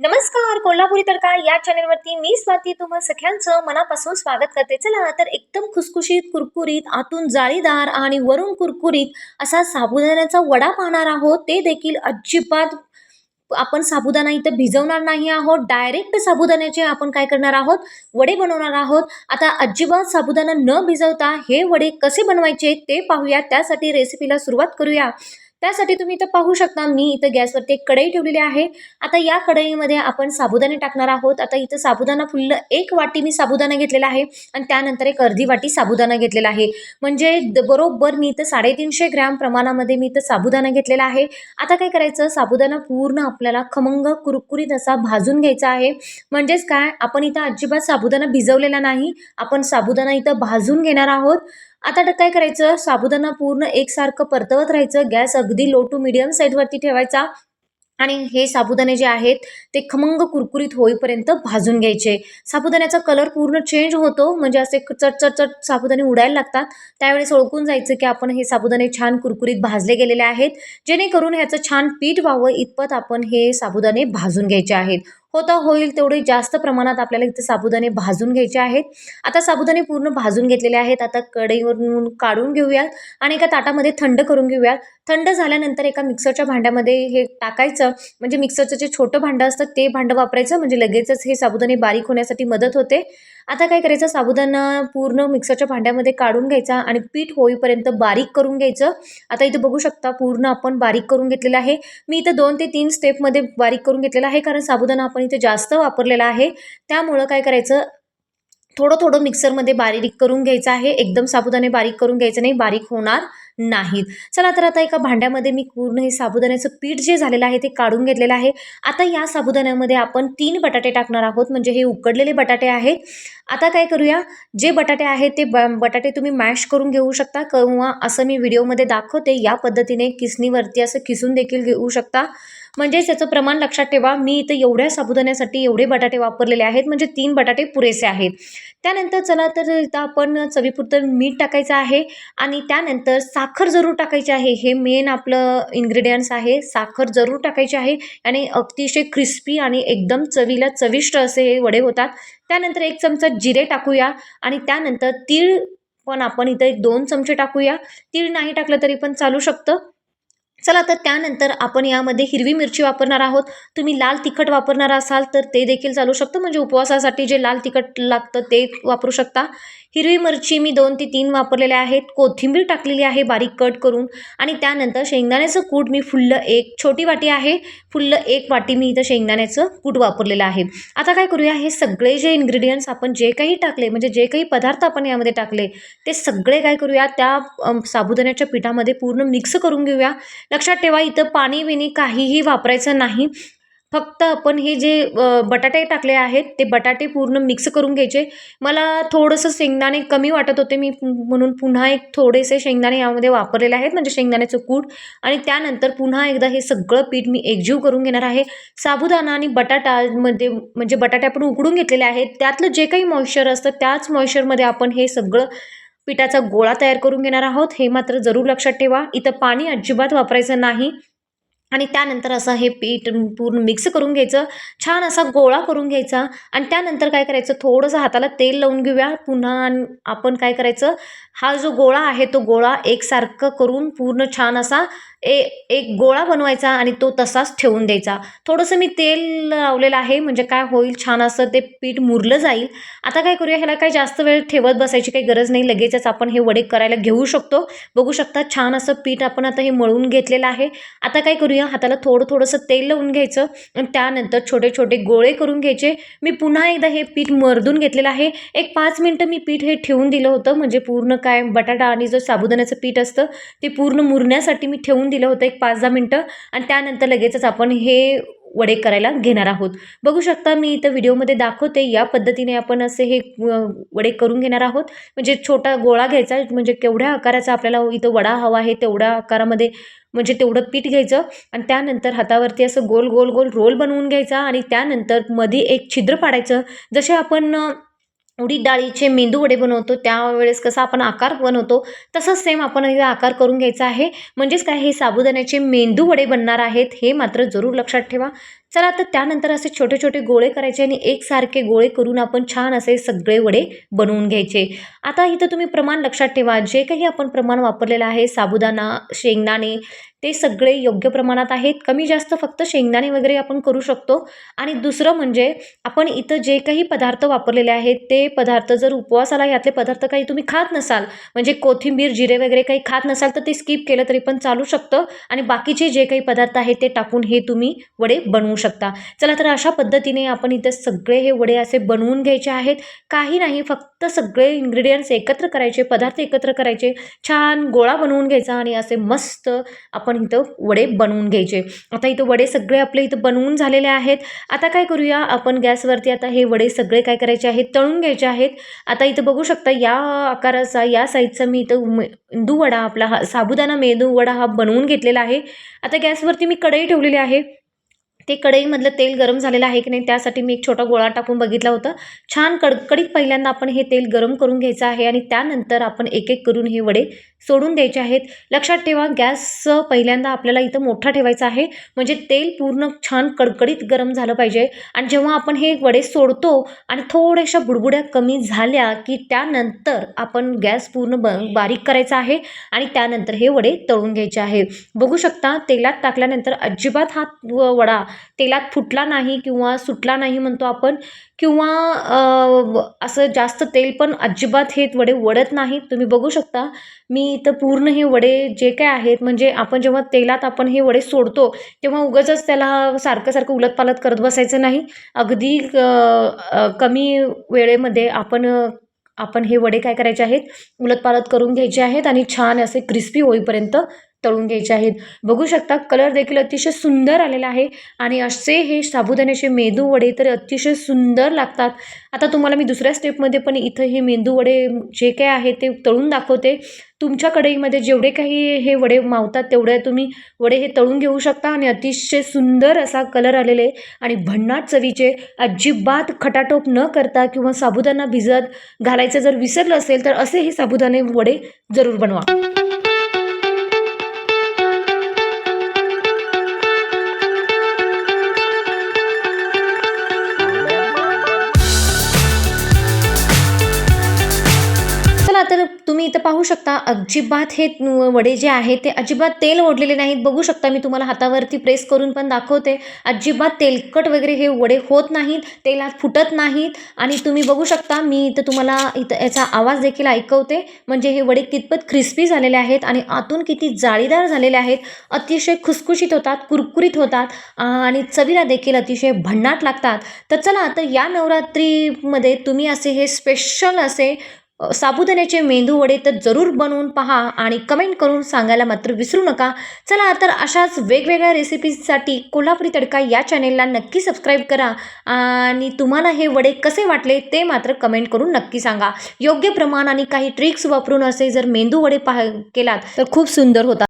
नमस्कार कोल्हापुरी तडका या चॅनलवरती मी स्वाती. तुम्हा सगळ्यांचं मनापासून स्वागत करते. चला तर एकदम खुसखुशीत कुरकुरीत आतून जाळीदार आणि वरून कुरकुरीत असा साबुदाण्याचा वडा पाहणार आहोत. ते देखील अजिबात आपण साबुदाणा इथं भिजवणार नाही आहोत. डायरेक्ट साबुदाण्याचे आपण काय करणार आहोत? वडे बनवणार आहोत. आता अजिबात साबुदाणा न भिजवता हे वडे कसे बनवायचे ते पाहूया. त्यासाठी रेसिपीला सुरुवात करूया. त्यासाठी तुम्ही इथं पाहू शकता मी इथं गॅसवरती एक कढई ठेवलेली आहे. आता या कढईमध्ये आपण साबुदाणे टाकणार आहोत. आता इथं साबुदाणा फुल्ल एक वाटी मी साबुदाणा घेतलेला आहे आणि त्यानंतर एक अर्धी वाटी साबुदाणा घेतलेला आहे. म्हणजे द- बरोबर मी इथं साडेतीनशे ग्रॅम प्रमाणामध्ये मी इथं साबुदाणा घेतलेला आहे. आता काय करायचं? साबुदाणा पूर्ण आपल्याला खमंग कुरकुरीत असा भाजून घ्यायचा आहे. म्हणजेच काय? आपण इथं अजिबात साबुदाणा भिजवलेला नाही. आपण साबुदाणा इथं भाजून घेणार आहोत. आता काय करायचं? साबुदाणा पूर्ण एकसारखं परतवत राहायचं. गॅस अगदी लो टू मिडियम साईडवरती ठेवायचा. आणि हे साबुदाणे जे आहेत ते खमंग कुरकुरीत होईपर्यंत भाजून घ्यायचे. साबुदाण्याचा कलर पूर्ण चेंज होतो. म्हणजे असे चट चट चट साबुदाणे उडायला लागतात. त्यावेळेस ओळखून जायचं की आपण हे साबुदाणे छान कुरकुरीत भाजले गेलेले आहेत. जेणेकरून ह्याचं छान पीठ व्हावं. इतपत आपण हे साबुदाणे भाजून घ्यायचे आहेत. होता होईल तेवढे जास्त प्रमाणात आपल्याला इथे साबुदाणे भाजून घ्यायचे आहेत. आता साबुदाणे पूर्ण भाजून घेतलेले आहेत. आता कढईवरून काढून घेऊयात आणि एका ताटामध्ये थंड करून घेऊयात. थंड झाल्यानंतर एका मिक्सरच्या भांड्यामध्ये हे टाकायचं. म्हणजे मिक्सरचं जे छोटं भांडं असतं ते भांडं वापरायचं. म्हणजे लगेचच हे साबुदाणे बारीक होण्यासाठी मदत होते. आता काय करायचं? साबुदाणा पूर्ण मिक्सरच्या भांड्यामध्ये काढून घ्यायचा आणि पीठ होईपर्यंत बारीक करून घ्यायचं. आता इथं बघू शकता पूर्ण आपण बारीक करून घेतलेलं आहे. मी इथं दोन ते तीन स्टेपमध्ये बारीक करून घेतलेलं आहे. कारण साबुदाणा आपण इथे जास्त वापरलेला आहे. त्यामुळं काय करायचं? थोडं थोडं मिक्सरमध्ये बारीक करून घ्यायचं आहे. एकदम साबुदाणे बारीक करून घ्यायचं नाही. बारीक होणार नाहीत. चला तर आता एका भांड्यामध्ये मी पूर्ण हे साबुदाण्याचं पीठ जे झालेलं आहे ते काढून घेतलेलं आहे. आता या साबुदाण्यामध्ये आपण तीन बटाटे टाकणार आहोत. म्हणजे हे उकडलेले बटाटे आहेत. आता काय करूया? जे बटाटे आहेत ते ब बटाटे तुम्ही मॅश करून घेऊ शकता किंवा असं मी व्हिडिओमध्ये दाखवते. या पद्धतीने किसणीवरती असं किसून देखील घेऊ शकता. म्हणजेच त्याचं प्रमाण लक्षात ठेवा. मी इथं एवढ्या साबुदाण्यासाठी एवढे बटाटे वापरलेले आहेत. म्हणजे तीन बटाटे पुरेसे आहेत. त्यानंतर चला तर इथं आपण चवीपुरतं मीठ टाकायचं आहे. आणि त्यानंतर साखर जरूर टाकायची आहे. हे मेन आपलं इन्ग्रेडियंट्स आहे. साखर जरूर टाकायची आहे. आणि अतिशय क्रिस्पी आणि एकदम चवीला चविष्ट असे हे वडे होतात. त्यानंतर एक चमचा जिरे टाकूया. आणि त्यानंतर तीळ पण आपण इथं एक दोन चमचे टाकूया. तीळ नाही टाकलं तरी पण चालू शकतं. चला तर त्यानंतर आपण यामध्ये हिरवी मिरची वापरणार आहोत. तुम्ही लाल तिखट वापरणार असाल तर ते देखील चालू शकतं. म्हणजे उपवासासाठी जे लाल तिखट लागतं ते वापरू शकता. हिरवी मिरची मी दोन ते तीन वापरलेल्या आहेत. कोथिंबीर टाकलेली आहे बारीक कट करून. आणि त्यानंतर शेंगदाण्याचं कूट मी फुल्ल एक छोटी वाटी आहे. फुल्ल एक वाटी मी इथं शेंगदाण्याचं कूट वापरलेलं आहे. आता काय करूया हे सगळे जे इन्ग्रेडियंट्स आपण जे काही टाकले म्हणजे जे काही पदार्थ आपण यामध्ये टाकले ते सगळे काय करूया त्या साबुदाण्याच्या पिठामध्ये पूर्ण मिक्स करून घेऊया. लक्षात ठेवा इथं पाणी विणी काहीही वापरायचं नाही. फक्त आपण हे जे बटाटे टाकले आहेत ते बटाटे पूर्ण मिक्स करून घ्यायचे. मला थोडंसं शेंगदाणे कमी वाटत होते मी म्हणून पुन्हा एक थोडेसे शेंगदाणे यामध्ये वापरलेले आहेत म्हणजे शेंगदाण्याचं कूट. आणि त्यानंतर पुन्हा एकदा हे सगळं पीठ मी एकजीव करून घेणार आहे. साबुदाणा आणि बटाटामध्ये म्हणजे बटाटे आपण उकडून घेतलेले आहेत त्यातलं जे काही मॉइश्चर असतं त्याच मॉइश्चरमध्ये आपण हे सगळं पिठाचा गोळा तयार करून घेणार आहोत. हे मात्र जरूर लक्षात ठेवा. इथं पाणी अजिबात वापरायचं नाही. आणि त्यानंतर असं हे पीठ पूर्ण मिक्स करून घ्यायचं छान असा गोळा करून घ्यायचा आणि त्यानंतर काय करायचं थोडंसं हाताला तेल लावून घेऊया. पुन्हा आणि आपण काय करायचं हा जो गोळा आहे तो गोळा एकसारखं करून पूर्ण छान असा ए एक गोळा बनवायचा आणि तो तसाच ठेवून द्यायचा. थोडंसं मी तेल लावलेलं आहे म्हणजे काय होईल छान असं ते पीठ मुरलं जाईल. आता काय करूया ह्याला काही जास्त वेळ ठेवत बसायची काही गरज नाही लगेचच आपण हे वडे करायला घेऊ शकतो. बघू शकता छान असं पीठ आपण आता हे मळून घेतलेलं आहे. आता काय करूया हाताला थोडं थोडंसं तेल लावून घ्यायचं आणि त्यानंतर छोटे छोटे गोळे करून घ्यायचे. मी पुन्हा एकदा हे पीठ मर्दून घेतलेलं आहे. एक पाच मिनटं मी पीठ हे ठेवून दिलं होतं. म्हणजे पूर्ण काय बटाटा आणि जो साबुदाण्याचं पीठ असतं ते पूर्ण मुरण्यासाठी मी ठेवून दिलं होतं एक पाच दहा मिनटं. आणि त्यानंतर लगेचच आपण हे वडे करायला घेणार आहोत. बघू शकता मी इथं व्हिडिओमध्ये दाखवते या पद्धतीने आपण असे हे वडे करून घेणार आहोत. म्हणजे छोटा गोळा घ्यायचा म्हणजे केवढ्या आकाराचा आपल्याला इथं वडा हवा आहे तेवढ्या आकारामध्ये म्हणजे तेवढं पीठ घ्यायचं आणि त्यानंतर हातावरती असं गोल गोल गोल रोल बनवून घ्यायचा आणि त्यानंतरमध्ये एक छिद्र पाडायचं. जसे आपण उडीद डाळीचे मेंदू वडे बनवतो त्यावेळेस कसा आपण आकार बनवतो तसंच सेम आपण इथे आकार करून घ्यायचा आहे. म्हणजेच काय हे साबुदाण्याचे मेंदू वडे बनणार आहेत हे मात्र जरूर लक्षात ठेवा. चला तर त्यानंतर असे छोटे छोटे गोळे करायचे आणि एकसारखे गोळे करून आपण छान असे सगळे वडे बनवून घ्यायचे. आता इथं तुम्ही प्रमाण लक्षात ठेवा. जे काही आपण प्रमाण वापरलेलं आहे साबुदाणा शेंगदाणे ते सगळे योग्य प्रमाणात आहेत. कमी जास्त फक्त शेंगदाणे वगैरे आपण करू शकतो. आणि दुसरं म्हणजे आपण इथं जे काही पदार्थ वापरलेले आहेत ते पदार्थ जर उपवासाला यातले पदार्थ काही तुम्ही खात नसाल म्हणजे कोथिंबीर जिरे वगैरे काही खात नसाल तर ते स्किप केलं तरी पण चालू शकतं. आणि बाकीचे जे काही पदार्थ आहेत ते टाकून हे तुम्ही वडे बनवू शकता. चला तर अशा पद्धतीने आपण इथं सगळे हे वडे असे बनवून घ्यायचे आहेत. काही नाही फक्त सगळे इन्ग्रेडियंट्स एकत्र करायचे पदार्थ एकत्र करायचे. छान गोळा बनवून घ्यायचा आणि असे मस्त आपण इथं वडे बनवून घ्यायचे. आता इथं वडे सगळे आपले इथं बनवून झालेले आहेत. आता काय करूया आपण गॅसवरती आता हे वडे सगळे काय करायचे आहेत तळून घ्यायचे आहेत. आता इथं बघू शकता या आकाराचा या साईजचा मी इथं मेंदू वडा आपला हा साबुदाणा मेंदू वडा हा बनवून घेतलेला आहे. आता गॅसवरती मी कढई ठेवलेली आहे. ते कढईमधलं तेल गरम झालेलं आहे की नाही त्यासाठी मी एक छोटा गोळा टाकून बघितला होता. छान कडकडीत पहिल्यांदा आपण हे तेल गरम करून घ्यायचं आहे आणि त्यानंतर आपण एक एक करून हे वडे सोडून द्यायचे आहेत. लक्षात ठेवा गॅस पहिल्यांदा आपल्याला इथं मोठा ठेवायचा आहे. म्हणजे तेल पूर्ण छान कडकडीत गरम झालं पाहिजे. आणि जेव्हा आपण हे वडे सोडतो आणि थोड्याशा बुडबुड्या कमी झाल्या की त्यानंतर आपण गॅस पूर्ण ब बारीक करायचा आहे आणि त्यानंतर हे वडे तळून घ्यायचे आहे. बघू शकता तेलात टाकल्यानंतर अजिबात हा व- वडा तेलात फुटला नाही किंवा सुटला नाही म्हणतो आपण किंवा असं जास्त तेल पण अजिबात हे वडे वडत नाहीत. तुम्ही बघू शकता मी इथं पूर्ण हे वडे जे काय आहेत म्हणजे आपण जेव्हा तेलात आपण हे वडे सोडतो तेव्हा उगाचच त्याला सारखं सारखं उलटपालट करत बसायचं नाही. अगदी कमी वेळेमध्ये आपण आपण हे वडे काय करायचे आहेत उलटपालट करून घ्यायचे आहेत आणि छान असे क्रिस्पी होईपर्यंत तळून घ्यायचे आहेत. बघू शकता कलर देखील अतिशय सुंदर आलेला आहे आणि असे हे साबुदाण्याचे मेदू वडे तर अतिशय सुंदर लागतात. आता तुम्हाला मी दुसऱ्या स्टेपमध्ये पण इथं हे मेंदू वडे जे काय आहे ते तळून दाखवते. तुमच्या कढईमध्ये जेवढे काही हे वडे मावतात तेवढे तुम्ही वडे हे तळून घेऊ शकता आणि अतिशय सुंदर असा कलर आलेले आणि भन्नाट चवीचे अजिबात खटाटोप न करता किंवा साबुदाणा भिजत घालायचं जर विसरलं असेल तर असे हे साबुदाणे वडे जरूर बनवा. तुम्ही इथं पाहू शकता अजिबात हे वडे जे आहेत ते अजिबात तेल ओढलेले नाहीत. बघू शकता मी तुम्हाला हातावरती प्रेस करून पण दाखवते. अजिबात तेलकट वगैरे हे वडे होत नाहीत तेलात फुटत नाहीत. आणि तुम्ही बघू शकता मी इथं तुम्हाला इथं याचा आवाज देखील ऐकवते. म्हणजे हे वडे कितपत क्रिस्पी झालेले आहेत आणि आतून किती जाळीदार झालेले आहेत. अतिशय खुसखुशीत होतात कुरकुरीत होतात. आणि चवीला देखील अतिशय भन्नाट लागतात. तर चला तर या नवरात्रीमध्ये तुम्ही असे हे स्पेशल असे साबुदाण्याचे मेंदू वडे तर जरूर बनवून पहा आणि कमेंट करून सांगायला मात्र विसरू नका. चला तर अशाच वेगवेगळ्या रेसिपीजसाठी कोल्हापुरी तडका या चॅनेलला नक्की सबस्क्राईब करा आणि तुम्हाला हे वडे कसे वाटले ते मात्र कमेंट करून नक्की सांगा. योग्य प्रमाण आणि काही ट्रिक्स वापरून असे जर मेंदू वडे पाह केलात तर खूप सुंदर होतात.